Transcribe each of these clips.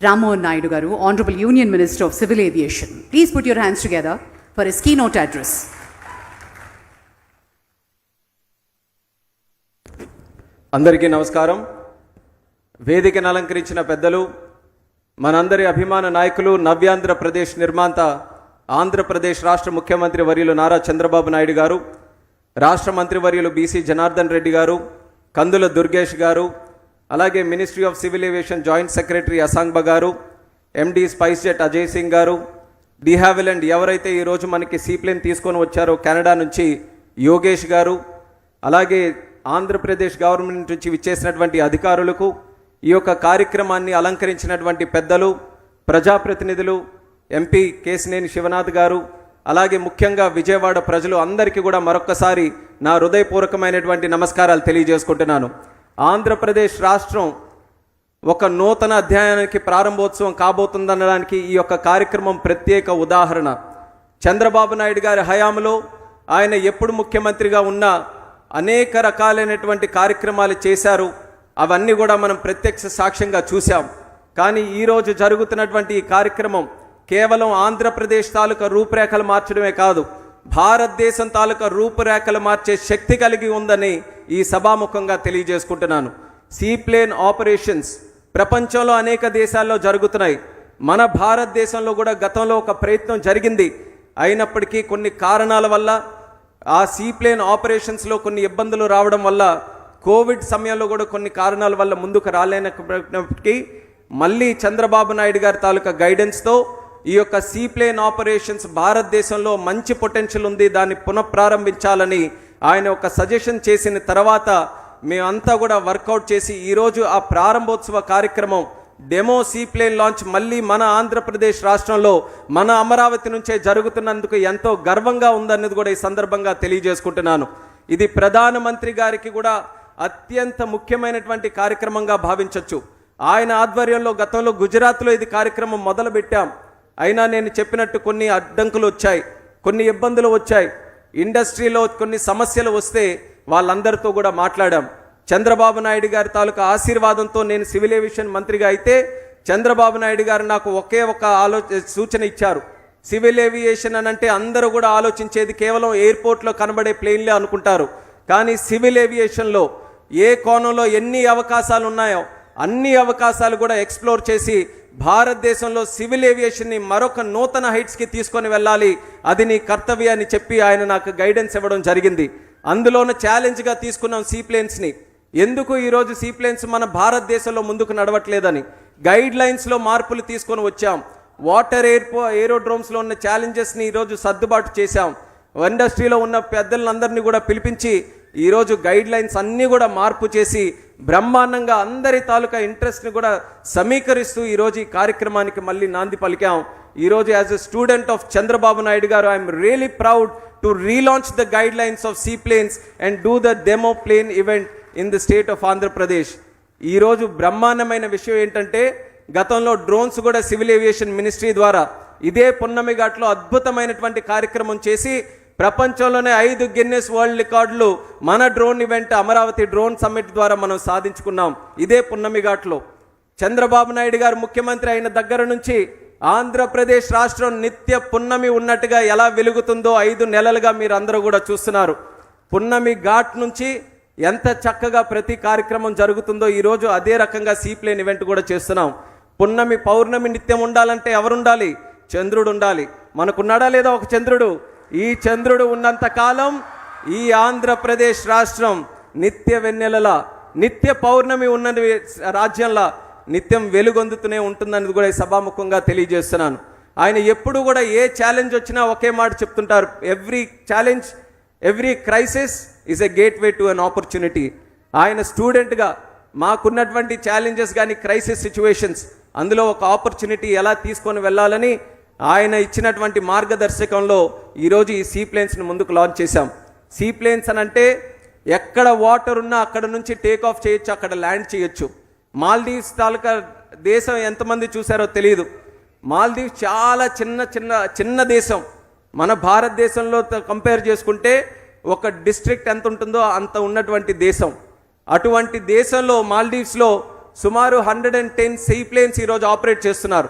Rammohan Naidu Garu, Honorable Union Minister of Civil Aviation. Please put your hands together for his keynote address. అందరికీ నమస్కారం వేదికను అలంకరించిన పెద్దలు మనందరి అభిమాన నాయకులు నవ్యాంధ్రప్రదేశ్ నిర్మాత ఆంధ్రప్రదేశ్ రాష్ట్ర ముఖ్యమంత్రి వర్యులు నారా చంద్రబాబు నాయుడు గారు రాష్ట్ర మంత్రివర్యులు బీసీ జనార్దన్ రెడ్డి గారు కందుల దుర్గేష్ గారు అలాగే ministry of civil aviation joint secretary Asangba garu MD SpiceJet Ajay Singh garu de Havilland ఎవరైతే ఈరోజు మనకి సీప్లేన్ తీసుకొని వచ్చారో కెనడా నుంచి యోగేష్ గారు అలాగే ఆంధ్రప్రదేశ్ గవర్నమెంట్ నుంచి విచ్చేసినటువంటి అధికారులకు ఈ యొక్క కార్యక్రమాన్ని అలంకరించినటువంటి పెద్దలు ప్రజాప్రతినిధులు ఎంపీ కేసినేని శివనాథ్ గారు అలాగే ముఖ్యంగా విజయవాడ ప్రజలు అందరికీ కూడా మరొక్కసారి నా హృదయపూర్వకమైనటువంటి నమస్కారాలు తెలియజేసుకుంటున్నాను. ఆంధ్రప్రదేశ్ రాష్ట్రం ఒక నూతన అధ్యాయానికి ప్రారంభోత్సవం కాబోతుందనడానికి ఈ యొక్క కార్యక్రమం ప్రత్యేక ఉదాహరణ. చంద్రబాబు నాయుడు గారి హయాంలో ఆయన ఎప్పుడు ముఖ్యమంత్రిగా ఉన్నా అనేక రకాలైనటువంటి కార్యక్రమాలు చేశారు. అవన్నీ కూడా మనం ప్రత్యక్ష సాక్ష్యంగా చూశాం. కానీ ఈరోజు జరుగుతున్నటువంటి ఈ కార్యక్రమం కేవలం ఆంధ్రప్రదేశ్ తాలూకా రూపురేఖలు మార్చడమే కాదు. భారతదేశం తాలూకా రూపురేఖలు మార్చే శక్తి కలిగి ఉందని ఈ సభాముఖంగా తెలియజేసుకుంటున్నాను. సీప్లేన్ ఆపరేషన్స్ ప్రపంచంలో అనేక దేశాల్లో జరుగుతున్నాయి. మన భారతదేశంలో కూడా గతంలో ఒక ప్రయత్నం జరిగింది. అయినప్పటికీ కొన్ని కారణాల వల్ల ఆ సీప్లేన్ ఆపరేషన్స్లో కొన్ని ఇబ్బందులు రావడం వల్ల కోవిడ్ సమయంలో కూడా కొన్ని కారణాల వల్ల ముందుకు రాలేనప్పటికీ మళ్ళీ చంద్రబాబు నాయుడు గారి తాలూకా గైడెన్స్తో ఈ యొక్క సీప్లేన్ ఆపరేషన్స్ భారతదేశంలో మంచి పొటెన్షియల్ ఉంది దాన్ని పునఃప్రారంభించాలని ఆయన ఒక సజెషన్ చేసిన తర్వాత మేమంతా కూడా వర్కౌట్ చేసి ఈరోజు ఆ ప్రారంభోత్సవ కార్యక్రమం డెమో సీప్లేన్ లాంచ్ మళ్ళీ మన ఆంధ్రప్రదేశ్ రాష్ట్రంలో మన అమరావతి నుంచే జరుగుతున్నందుకు ఎంతో గర్వంగా ఉందన్నది కూడా ఈ సందర్భంగా తెలియజేసుకుంటున్నాను. ఇది ప్రధానమంత్రి గారికి కూడా అత్యంత ముఖ్యమైనటువంటి కార్యక్రమంగా భావించవచ్చు ఆయన ఆధ్వర్యంలో గతంలో గుజరాత్లో ఇది కార్యక్రమం మొదలుపెట్టాం. అయినా నేను చెప్పినట్టు కొన్ని అడ్డంకులు వచ్చాయి కొన్ని ఇబ్బందులు వచ్చాయి. ఇండస్ట్రీలో కొన్ని సమస్యలు వస్తే వాళ్ళందరితో కూడా మాట్లాడాం. చంద్రబాబు నాయుడు గారి తాలూకా ఆశీర్వాదంతో నేను సివిల్ ఏవియేషన్ మంత్రిగా అయితే చంద్రబాబు నాయుడు గారు నాకు ఒకే ఒక ఆలోచన సూచన ఇచ్చారు. సివిల్ ఏవియేషన్ అని అంటే అందరూ కూడా ఆలోచించేది కేవలం ఎయిర్పోర్ట్లో కనబడే ప్లేన్లే అనుకుంటారు. కానీ సివిల్ ఏవియేషన్లో ఏ కోణంలో ఎన్ని అవకాశాలు ఉన్నాయో అన్ని అవకాశాలు కూడా ఎక్స్ప్లోర్ చేసి భారతదేశంలో సివిల్ ఏవియేషన్ని మరొక నూతన హైట్స్కి తీసుకొని వెళ్ళాలి. అది నీ కర్తవ్యాన్ని చెప్పి ఆయన నాకు గైడెన్స్ ఇవ్వడం జరిగింది. అందులోనూ ఛాలెంజ్గా తీసుకున్నాం సీప్లేన్స్ని ఎందుకు ఈరోజు సీప్లేన్స్ మన భారతదేశంలో ముందుకు నడవట్లేదని? గైడ్ లైన్స్లో మార్పులు తీసుకొని వచ్చాం. వాటర్ ఎయిర్పో ఏరోడ్రోమ్స్లో ఉన్న ఛాలెంజెస్ని ఈరోజు సర్దుబాటు చేశాం. ఇండస్ట్రీలో ఉన్న పెద్దలందరినీ కూడా పిలిపించి ఈరోజు గైడ్ లైన్స్ అన్నీ కూడా మార్పు చేసి బ్రహ్మాండంగా అందరి తాలూకా ఇంట్రెస్ట్ని కూడా సమీకరిస్తూ ఈరోజు ఈ కార్యక్రమానికి మళ్ళీ నాంది పలికాం. ఈరోజు as a student of Chandrababu Naidu garu I'm really proud to relaunch the guidelines of seaplanes and do the demo plane event in the state of Andhra Pradesh ఈరోజు బ్రహ్మాండమైన విషయం ఏంటంటే గతంలో డ్రోన్స్ కూడా సివిల్ ఏవియేషన్ మినిస్ట్రీ ద్వారా ఇదే పున్నమి ఘాట్లో అద్భుతమైనటువంటి కార్యక్రమం చేసి ప్రపంచంలోనే ఐదు గిన్నెస్ వరల్డ్ రికార్డులు మన drone event Amaravati drone summit ద్వారా మనం సాధించుకున్నాం. ఇదే పున్నమి ఘాట్లో. చంద్రబాబు నాయుడు గారు ముఖ్యమంత్రి అయిన దగ్గర నుంచి ఆంధ్రప్రదేశ్ రాష్ట్రం నిత్య పున్నమి ఉన్నట్టుగా ఎలా వెలుగుతుందో ఐదు నెలలుగా మీరు అందరూ కూడా చూస్తున్నారు. పున్నమి ఘాట్ నుంచి ఎంత చక్కగా ప్రతి కార్యక్రమం జరుగుతుందో ఈరోజు అదే రకంగా సీప్లేన్ ఈవెంట్ కూడా చేస్తున్నాం. పున్నమి పౌర్ణమి నిత్యం ఉండాలంటే ఎవరుండాలి? చంద్రుడు ఉండాలి. మనకున్నాడా లేదా ఒక చంద్రుడు? ఈ చంద్రుడు ఉన్నంత కాలం ఈ ఆంధ్రప్రదేశ్ రాష్ట్రం నిత్య వెన్నెలల నిత్య పౌర్ణమి ఉన్న రాజ్యంలా నిత్యం వెలుగొందుతూనే ఉంటుందని కూడా సభాముఖంగా తెలియజేస్తున్నాను. ఆయన ఎప్పుడు కూడా ఏ ఛాలెంజ్ వచ్చినా ఒకే మాట చెప్తుంటారు. Every challenge every crisis is a gateway to an opportunity ఆయన స్టూడెంట్గా మాకున్నటువంటి ఛాలెంజెస్ కానీ క్రైసిస్ సిచ్యువేషన్స్ అందులో ఒక ఆపర్చునిటీ ఎలా తీసుకొని వెళ్ళాలని ఆయన ఇచ్చినటువంటి మార్గదర్శకంలో ఈరోజు ఈ సీ ప్లేన్స్ని ముందుకు లాంచ్ చేశాం. సీ ప్లేన్స్ అని అంటే ఎక్కడ వాటర్ ఉన్నా అక్కడ నుంచి టేక్ ఆఫ్ చేయొచ్చు అక్కడ ల్యాండ్ చేయొచ్చు. మాల్దీవ్స్ తాలూకా దేశం ఎంతమంది చూసారో తెలియదు మాల్దీవ్స్ చాలా చిన్న చిన్న చిన్న దేశం. మన భారతదేశంలో కంపేర్ చేసుకుంటే ఒక డిస్ట్రిక్ట్ ఎంత ఉంటుందో అంత ఉన్నటువంటి దేశం. అటువంటి దేశంలో మాల్దీవ్స్లో సుమారు hundred and ten seaplanes ఈరోజు ఆపరేట్ చేస్తున్నారు.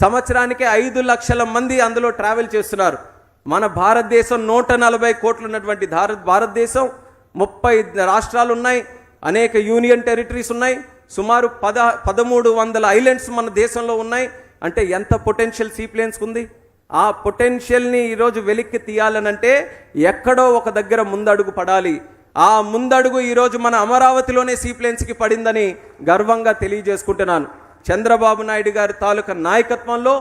సంవత్సరానికి ఐదు లక్షల మంది అందులో ట్రావెల్ చేస్తున్నారు. మన భారతదేశం నూట నలభై కోట్లు ఉన్నటువంటి భారత్ భారతదేశం ముప్పై రాష్ట్రాలు ఉన్నాయి అనేక యూనియన్ టెరిటరీస్ ఉన్నాయి. సుమారు పద పదమూడు వందల ఐలాండ్స్ మన దేశంలో ఉన్నాయి. అంటే ఎంత పొటెన్షియల్ సీప్లేన్స్కి ఉంది ఆ పొటెన్షియల్ని ఈరోజు వెలిక్కి తీయాలనంటే ఎక్కడో ఒక దగ్గర ముందడుగు పడాలి. ఆ ముందడుగు ఈరోజు మన అమరావతిలోనే సీప్లేన్స్కి పడిందని గర్వంగా తెలియజేసుకుంటున్నాను. చంద్రబాబు నాయుడు గారి తాలూకా నాయకత్వంలో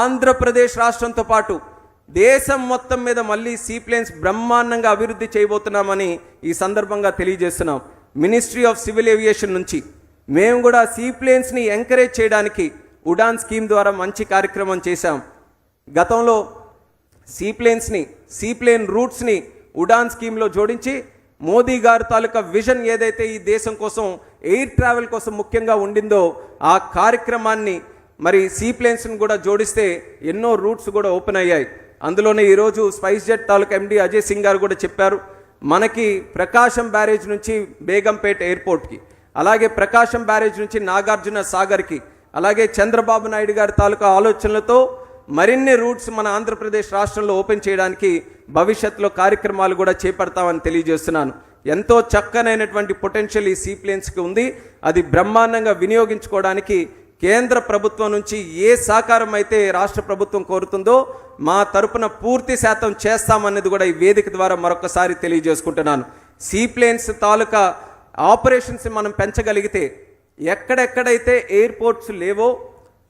ఆంధ్రప్రదేశ్ రాష్ట్రంతో పాటు దేశం మొత్తం మీద మళ్ళీ సీప్లేన్స్ బ్రహ్మాండంగా అభివృద్ధి చేయబోతున్నామని ఈ సందర్భంగా తెలియజేస్తున్నాం. మినిస్ట్రీ ఆఫ్ సివిల్ ఏవియేషన్ నుంచి మేము కూడా సీప్లేన్స్ని ఎంకరేజ్ చేయడానికి ఉడాన్ స్కీమ్ ద్వారా మంచి కార్యక్రమం చేశాం. గతంలో సీప్లేన్స్ని సీప్లేన్ రూట్స్ని ఉడాన్ స్కీమ్లో జోడించి మోదీ గారి తాలూకా విజన్ ఏదైతే ఈ దేశం కోసం ఎయిర్ ట్రావెల్ కోసం ముఖ్యంగా ఉండిందో ఆ కార్యక్రమాన్ని మరి సీప్లేన్స్ని కూడా జోడిస్తే ఎన్నో రూట్స్ కూడా ఓపెన్ అయ్యాయి. అందులోనే ఈరోజు స్పైస్ జెట్ తాలూకా ఎండి అజయ్ సింగ్ గారు కూడా చెప్పారు మనకి ప్రకాశం బ్యారేజ్ నుంచి బేగంపేట్ ఎయిర్పోర్ట్కి అలాగే ప్రకాశం బ్యారేజ్ నుంచి నాగార్జున సాగర్కి అలాగే చంద్రబాబు నాయుడు గారి తాలూకా ఆలోచనలతో మరిన్ని రూట్స్ మన ఆంధ్రప్రదేశ్ రాష్ట్రంలో ఓపెన్ చేయడానికి భవిష్యత్తులో కార్యక్రమాలు కూడా చేపడతామని తెలియజేస్తున్నాను. ఎంతో చక్కనైనటువంటి పొటెన్షియల్ ఈ సీప్లేన్స్కి ఉంది. అది బ్రహ్మాండంగా వినియోగించుకోవడానికి కేంద్ర ప్రభుత్వం నుంచి ఏ సహకారం అయితే రాష్ట్ర ప్రభుత్వం కోరుతుందో మా తరపున పూర్తి శాతం చేస్తామన్నది కూడా ఈ వేదిక ద్వారా మరొకసారి తెలియజేసుకుంటున్నాను. సీప్లేన్స్ తాలూకా ఆపరేషన్స్ మనం పెంచగలిగితే ఎక్కడెక్కడైతే ఎయిర్పోర్ట్స్ లేవో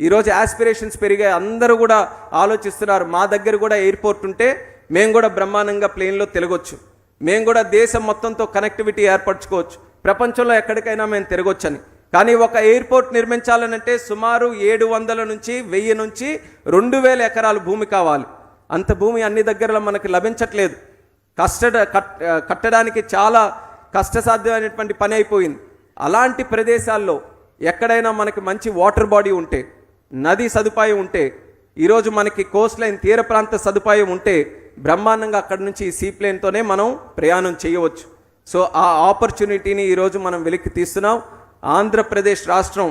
ఈరోజు ఆస్పిరేషన్స్ పెరిగాయి అందరూ కూడా ఆలోచిస్తున్నారు. మా దగ్గర కూడా ఎయిర్పోర్ట్ ఉంటే మేము కూడా బ్రహ్మాండంగా ప్లేన్లో తిరగొచ్చు. మేము కూడా దేశం మొత్తంతో కనెక్టివిటీ ఏర్పరచుకోవచ్చు. ప్రపంచంలో ఎక్కడికైనా మేము తిరగొచ్చని. కానీ ఒక ఎయిర్పోర్ట్ నిర్మించాలనంటే సుమారు ఏడు వందల నుంచి వెయ్యి నుంచి రెండు వేల ఎకరాలు భూమి కావాలి. అంత భూమి అన్ని దగ్గరలో మనకి లభించట్లేదు. కష్ట కట్టడానికి చాలా కష్టసాధ్యమైనటువంటి పని అయిపోయింది. అలాంటి ప్రదేశాల్లో ఎక్కడైనా మనకి మంచి వాటర్ బాడీ ఉంటే నది సదుపాయం ఉంటే ఈరోజు మనకి కోస్ట్ లైన్ తీర ప్రాంత సదుపాయం ఉంటే బ్రహ్మాండంగా అక్కడి నుంచి సీప్లేన్తోనే మనం ప్రయాణం చేయవచ్చు. సో ఆ ఆపర్చునిటీని ఈరోజు మనం వెలికి తీస్తున్నాం. ఆంధ్రప్రదేశ్ రాష్ట్రం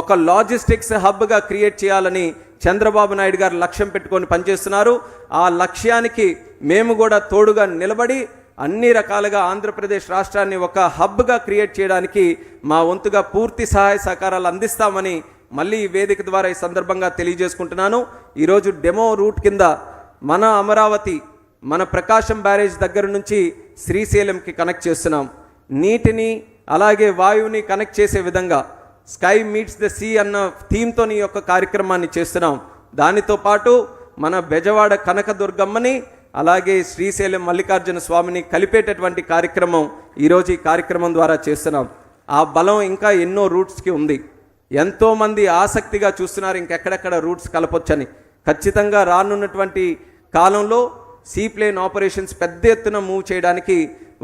ఒక లాజిస్టిక్స్ హబ్గా క్రియేట్ చేయాలని చంద్రబాబు నాయుడు గారు లక్ష్యం పెట్టుకొని పనిచేస్తున్నారు. ఆ లక్ష్యానికి మేము కూడా తోడుగా నిలబడి అన్ని రకాలుగా ఆంధ్రప్రదేశ్ రాష్ట్రాన్ని ఒక హబ్గా క్రియేట్ చేయడానికి మా వంతుగా పూర్తి సహాయ సహకారాలు అందిస్తామని మళ్ళీ ఈ వేదిక ద్వారా ఈ సందర్భంగా తెలియజేసుకుంటున్నాను. ఈరోజు డెమో రూట్ కింద మన అమరావతి మన ప్రకాశం బ్యారేజ్ దగ్గర నుంచి శ్రీశైలంకి కనెక్ట్ చేస్తున్నాం. నీటిని అలాగే వాయువుని కనెక్ట్ చేసే విధంగా స్కై మీట్స్ ద సీ అన్న థీమ్తో ఈ యొక్క కార్యక్రమాన్ని చేస్తున్నాం. దానితో పాటు మన బెజవాడ కనకదుర్గమ్మని అలాగే శ్రీశైలం మల్లికార్జున స్వామిని కలిపేటటువంటి కార్యక్రమం ఈరోజు ఈ కార్యక్రమం ద్వారా చేస్తున్నాం. ఆ బలం ఇంకా ఎన్నో రూట్స్కి ఉంది. ఎంతోమంది ఆసక్తిగా చూస్తున్నారు ఇంకెక్కడెక్కడ రూట్స్ కలపొచ్చని. ఖచ్చితంగా రానున్నటువంటి కాలంలో సీప్లేన్ ఆపరేషన్స్ పెద్ద ఎత్తున మూవ్ చేయడానికి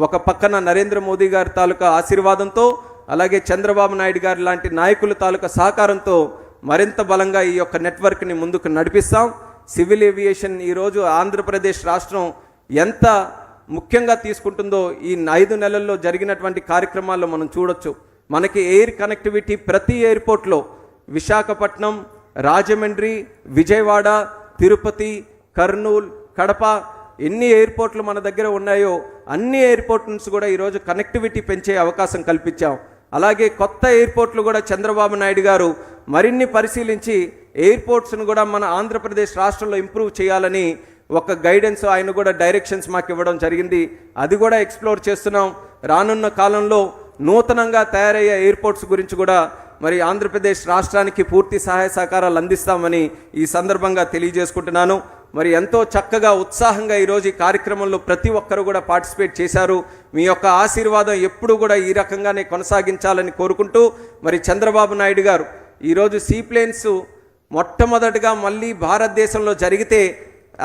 ఒక పక్కన నరేంద్ర మోదీ గారి తాలూకా ఆశీర్వాదంతో అలాగే చంద్రబాబు నాయుడు గారి లాంటి నాయకుల తాలూకా సహకారంతో మరింత బలంగా ఈ యొక్క నెట్వర్క్ని ముందుకు నడిపిస్తాం. సివిల్ ఏవియేషన్ ఈరోజు ఆంధ్రప్రదేశ్ రాష్ట్రం ఎంత ముఖ్యంగా తీసుకుంటుందో ఈ ఐదు నెలల్లో జరిగినటువంటి కార్యక్రమాల్లో మనం చూడొచ్చు. మనకి ఎయిర్ కనెక్టివిటీ ప్రతి ఎయిర్పోర్ట్లో విశాఖపట్నం రాజమండ్రి విజయవాడ తిరుపతి కర్నూలు కడప ఎన్ని ఎయిర్పోర్ట్లు మన దగ్గర ఉన్నాయో అన్ని ఎయిర్పోర్ట్ నుంచి కూడా ఈరోజు కనెక్టివిటీ పెంచే అవకాశం కల్పించాం. అలాగే కొత్త ఎయిర్పోర్ట్లు కూడా చంద్రబాబు నాయుడు గారు మరిన్ని పరిశీలించి ఎయిర్పోర్ట్స్ను కూడా మన ఆంధ్రప్రదేశ్ రాష్ట్రంలో ఇంప్రూవ్ చేయాలని ఒక గైడెన్స్ ఆయన కూడా డైరెక్షన్స్ మాకు ఇవ్వడం జరిగింది. అది కూడా ఎక్స్ప్లోర్ చేస్తున్నాం. రానున్న కాలంలో నూతనంగా తయారయ్యే ఎయిర్పోర్ట్స్ గురించి కూడా మరి ఆంధ్రప్రదేశ్ రాష్ట్రానికి పూర్తి సహాయ సహకారాలు అందిస్తామని ఈ సందర్భంగా తెలియజేసుకుంటున్నాను. మరి ఎంతో చక్కగా ఉత్సాహంగా ఈరోజు ఈ కార్యక్రమంలో ప్రతి ఒక్కరు కూడా పార్టిసిపేట్ చేశారు. మీ యొక్క ఆశీర్వాదం ఎప్పుడు కూడా ఈ రకంగానే కొనసాగించాలని కోరుకుంటూ మరి చంద్రబాబు నాయుడు గారు ఈరోజు సీప్లేన్స్ మొట్టమొదటిగా మళ్ళీ భారతదేశంలో జరిగితే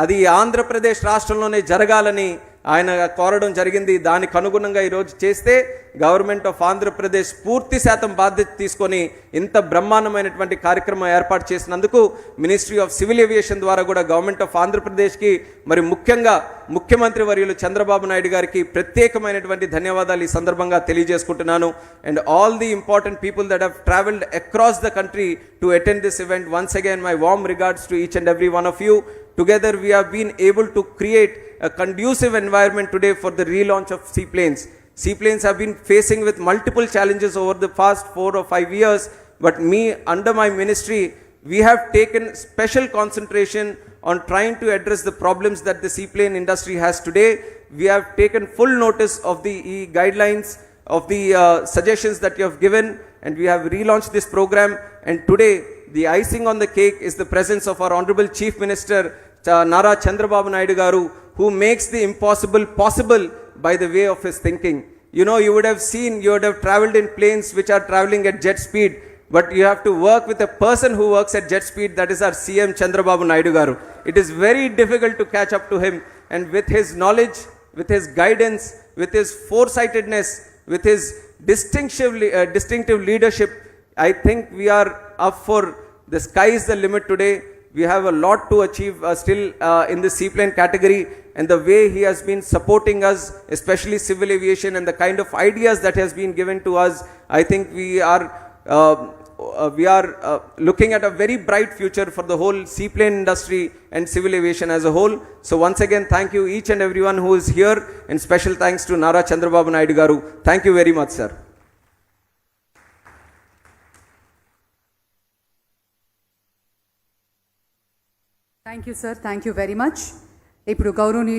అది ఆంధ్రప్రదేశ్ రాష్ట్రంలోనే జరగాలని ఆయన కోరడం జరిగింది. దానికి అనుగుణంగా ఈరోజు చేస్తే గవర్నమెంట్ ఆఫ్ ఆంధ్రప్రదేశ్ పూర్తి శాతం బాధ్యత తీసుకొని ఇంత బ్రహ్మాండమైనటువంటి కార్యక్రమం ఏర్పాటు చేసినందుకు మినిస్ట్రీ ఆఫ్ సివిల్ ఏవియేషన్ ద్వారా కూడా గవర్నమెంట్ ఆఫ్ ఆంధ్రప్రదేశ్కి మరి ముఖ్యంగా ముఖ్యమంత్రి వర్యులు చంద్రబాబు నాయుడు గారికి ప్రత్యేకమైనటువంటి ధన్యవాదాలు ఈ సందర్భంగా తెలియజేసుకుంటున్నాను. And all the important people that have travelled across the country to attend this event once again my warm regards to each and every one of you together we have been able to a conducive environment today for the relaunch of seaplanes. Seaplanes have been facing with multiple challenges over the past 4 or 5 years but me under my ministry we have taken special concentration on trying to address the problems that the seaplane industry has today. We have taken full notice of the guidelines of the uh, suggestions that you have given and we have relaunched this program. And today the icing on the cake is the presence of our honorable chief minister nara chandrababu naidu garu who makes the impossible possible by the way of his thinking. You know you would have seen you would have traveled in planes which are traveling at jet speed but you have to work with a person who works at jet speed that is our cm chandrababu naidu garu. It is very difficult to catch up to him and with his knowledge with his guidance with his foresightedness with his distinctive, uh, distinctive leadership, I think we are up for the sky is the limit today. We have a lot to achieve uh, still uh, in the seaplane category, and the way he has been supporting us, especially civil aviation and the kind of ideas that has been given to us, I think we are uh, uh, we are uh, looking at a very bright future for the whole seaplane industry and civil aviation as a whole. So once again, thank you each and everyone who is here, and special thanks to Nara Chandrababu Naidu Garu. Thank you very much, sir. Thank you, sir. Thank you very much. ఇప్పుడు గౌరవనీయులు